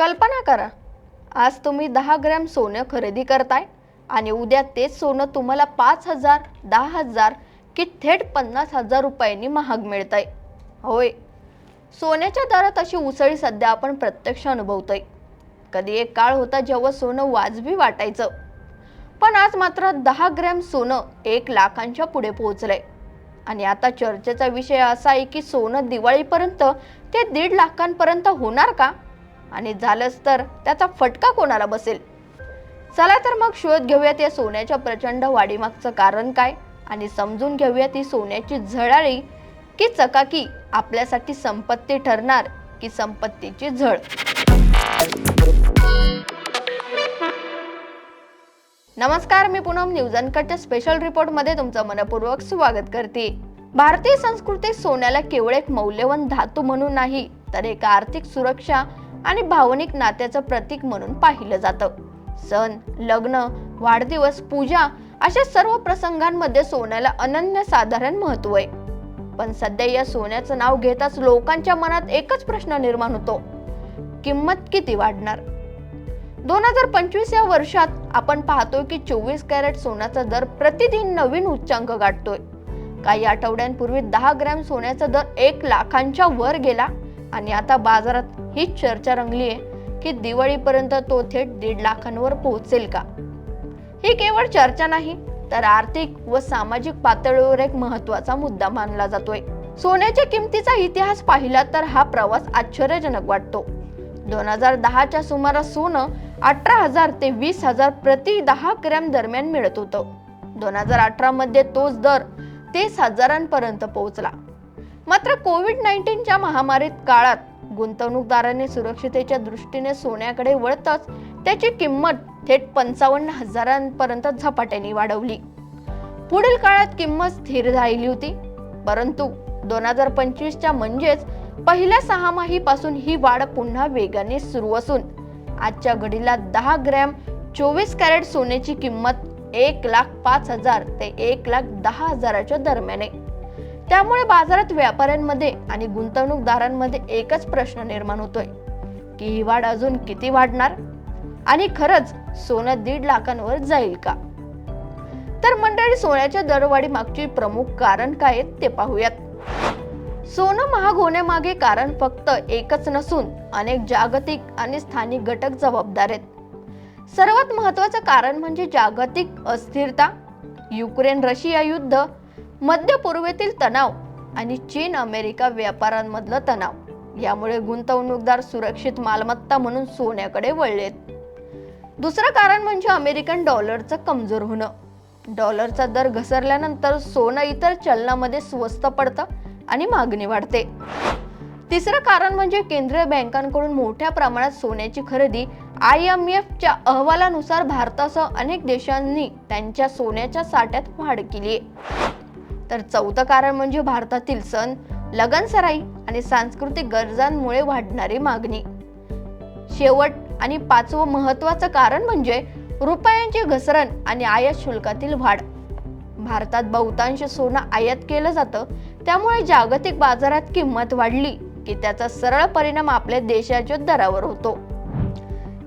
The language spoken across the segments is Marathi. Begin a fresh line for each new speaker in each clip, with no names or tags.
कल्पना करा. आज तुम्ही दहा ग्रॅम सोनं खरेदी करताय आणि उद्या तेच सोनं तुम्हाला पाच हजार दहा हजार की थेट पन्नास हजार रुपयांनी महाग मिळतंय. होय. सोन्याच्या दरात अशी उसळी सध्या आपण प्रत्यक्ष अनुभवतोय. कधी एक काळ होता जेव्हा सोनं वाजवी वाटायचं. पण आज मात्र दहा ग्रॅम सोनं एक लाखांच्या पुढे पोहोचलंय. आणि आता चर्चेचा विषय असा आहे की सोनं दिवाळीपर्यंत ते दीड लाखांपर्यंत होणार का? आणि झालंच तर त्याचा फटका कोणाला बसेल? चला तर मग शोध घेऊयात या सोन्याच्या प्रचंड वाढीमागचं कारण काय? आणि समजून घेऊयात ही सोन्याची झळाळी की चकाकी आपल्यासाठी संपत्ती ठरणार की संपत्तीची झळ? नमस्कार मी पूनम न्यूज अनकटच्या स्पेशल रिपोर्टमध्ये तुमचं मनपूर्वक स्वागत करते. भारतीय संस्कृतीत सोन्याला केवळ एक मौल्यवान धातू म्हणून नाही तर एक आर्थिक सुरक्षा आणि भावनिक नात्याचं प्रतीक म्हणून पाहिलं जातं. सण लग्न वाढदिवस पूजा अशा सर्व प्रसंगांमध्ये सोन्याला अनन्य साधारण महत्त्व आहे. पण सध्या या सोन्याचं नाव घेताच लोकांच्या मनात एकच प्रश्न निर्माण होतो. किंमत किती वाढणार? दोन हजार पंचवीस या वर्षात आपण पाहतोय की चोवीस कॅरेट सोन्याचा दर प्रतिदिन नवीन उच्चांक गाठतोय. काही आठवड्यांपूर्वी दहा ग्रॅम सोन्याचा दर एक लाखांच्या वर गेला. आणि आता बाजारात ही चर्चा रंगली आहे की दिवाळीपर्यंत तो थेट दीड लाखांवर पोहोचेल का? ही केवळ चर्चा नाही तर आर्थिक व सामाजिक पातळीवर एक महत्त्वाचा मुद्दा मानला जातोय. सोन्याच्या किमतीचा इतिहास पाहिला तर हा प्रवास आश्चर्यजनक वाटतो. दोन हजार दहाच्या सुमारास सोनं अठरा हजार ते वीस हजार प्रति दहा ग्रॅम दरम्यान मिळत होतं. दोन हजार अठरा मध्ये तोच दर तीस हजारांपर्यंत पोहोचला. मात्र कोविड नाईन्टीनच्या महामारीत काळात गुंतवणूकदारांनी सुरक्षितेच्या दृष्टीने सोन्याकडे वळताच त्याची किंमत थेट पंचावन्न हजारांपर्यंत झपाट्याने वाढवली. पुढील काळात किंमत स्थिर राहिली होती परंतु दोन हजार पंचवीसच्या म्हणजेच पहिल्या सहामाहीपासून ही वाढ पुन्हा वेगाने सुरू असून आजच्या घडीला दहा ग्रॅम चोवीस कॅरेट सोन्याची किंमत एक लाख पाच हजार ते एक लाख दहा हजाराच्या दरम्यान आहे. त्यामुळे बाजारात व्यापाऱ्यांमध्ये आणि गुंतवणूकदारांमध्ये एकच प्रश्न निर्माण होतोय. की ही वाढ अजून किती वाढणार? आणि खरंच सोनं दीड लाखांवर जाईल का? तर मंडळी सोन्याच्या दरवाढी मागची प्रमुख कारण काय आहेत ते पाहूयात. सोनं महाग होण्यामागे कारण फक्त एकच नसून अनेक जागतिक आणि स्थानिक घटक जबाबदार आहेत. सर्वात महत्वाचं कारण म्हणजे जागतिक अस्थिरता युक्रेन रशिया युद्ध मध्य पूर्वेतील तणाव आणि चीन अमेरिका व्यापारांमधलं तणाव. यामुळे गुंतवणूकदार सुरक्षित मालमत्ता म्हणून सोन्याकडे वळलेत. दुसरं कारण म्हणजे अमेरिकन डॉलरचं कमजोर होणं. डॉलरचा दर घसरल्यानंतर सोनं इतर चलनामध्ये स्वस्त पडतं आणि मागणी वाढते. तिसरं कारण म्हणजे केंद्रीय बँकांकडून मोठ्या प्रमाणात सोन्याची खरेदी आय एम एफच्या अहवालानुसार भारतासह अनेक देशांनी त्यांच्या सोन्याच्या साठ्यात वाढ केली आहे तर चौथं कारण म्हणजे भारतातील सण लगनसराई आणि सांस्कृतिक गरजांमुळे वाढणारी मागणी. शेवट आणि पाचवं महत्वाचं कारण म्हणजे रुपयांची घसरण आणि आयात शुल्कातील वाढ. भारतात बहुतांश सोनं आयात केलं जातं त्यामुळे जागतिक बाजारात किंमत वाढली की त्याचा सरळ परिणाम आपल्या देशाच्या दरावर होतो.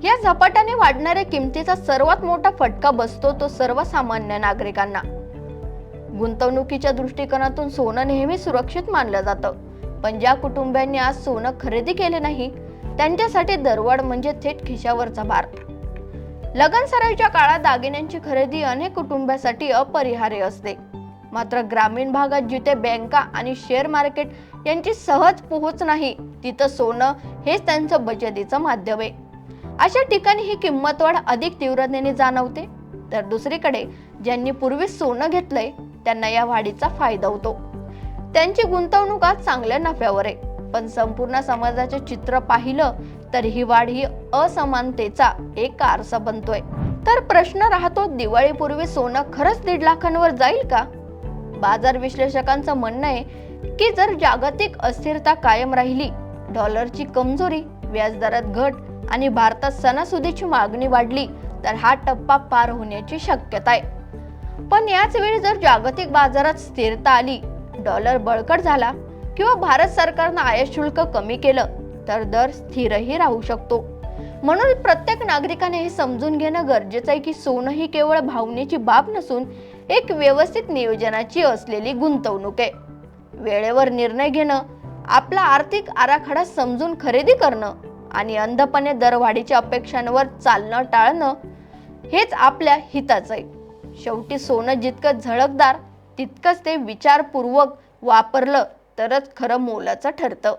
या झपाट्याने वाढणाऱ्या किमतीचा सर्वात मोठा फटका बसतो तो सर्वसामान्य नागरिकांना. गुंतवणुकीच्या दृष्टिकोनातून सोनं नेहमी सुरक्षित मानलं जातं. पण ज्या कुटुंबियांनी आज सोनं खरेदी केले नाही त्यांच्यासाठी दरवाढ म्हणजे थेट खिशावरचा भार. लगनसराईच्या काळात दागिन्यांची खरेदी अनेक कुटुंबासाठी अपरिहार्य असते. मात्र ग्रामीण भागात जिथे बँका आणि शेअर मार्केट यांची सहज पोहोच नाही तिथं सोनं हेच त्यांचं बचतीचं माध्यम आहे. अशा ठिकाणी ही किंमत वाढ अधिक तीव्रतेने जाणवते. तर दुसरीकडे ज्यांनी पूर्वी सोनं घेतलंय त्यांना या वाढीचा फायदा होतो. त्यांची गुंतवणूक आज चांगल्या नफ्यावर आहे. पण संपूर्ण समाजाचे चित्र पाहिलं तर ही वाढ ही असमानतेचा एक आरसा बनतोय. तर प्रश्न राहतो दिवाळीपूर्वी सोनं खरंच दीड लाखांवर जाईल का? बाजार विश्लेषकांचं म्हणणं आहे की जर जागतिक अस्थिरता कायम राहिली डॉलरची कमजोरी व्याजदरात घट आणि भारतात सणासुदीची मागणी वाढली तर हा टप्पा पार होण्याची शक्यता आहे. पण याच वेळी जर जागतिक बाजारात स्थिरता आली डॉलर बळकट झाला किंवा भारत सरकारनं आयात शुल्क कमी केलं तर दर स्थिरही राहू शकतो. म्हणून प्रत्येक नागरिकाने हे समजून घेणं गरजेचं आहे की सोनं ही केवळ भावनेची बाब नसून एक व्यवस्थित नियोजनाची असलेली गुंतवणूक आहे. वेळेवर निर्णय घेणं आपला आर्थिक आराखडा समजून खरेदी करणं आणि अंधपणे दरवाढीच्या अपेक्षांवर चालणं टाळणं हेच आपल्या हिताचं आहे. शेवटी सोनं जितकं झळकदार तितकंच ते विचारपूर्वक वापरलं तरच खरं मोलाचं ठरतं.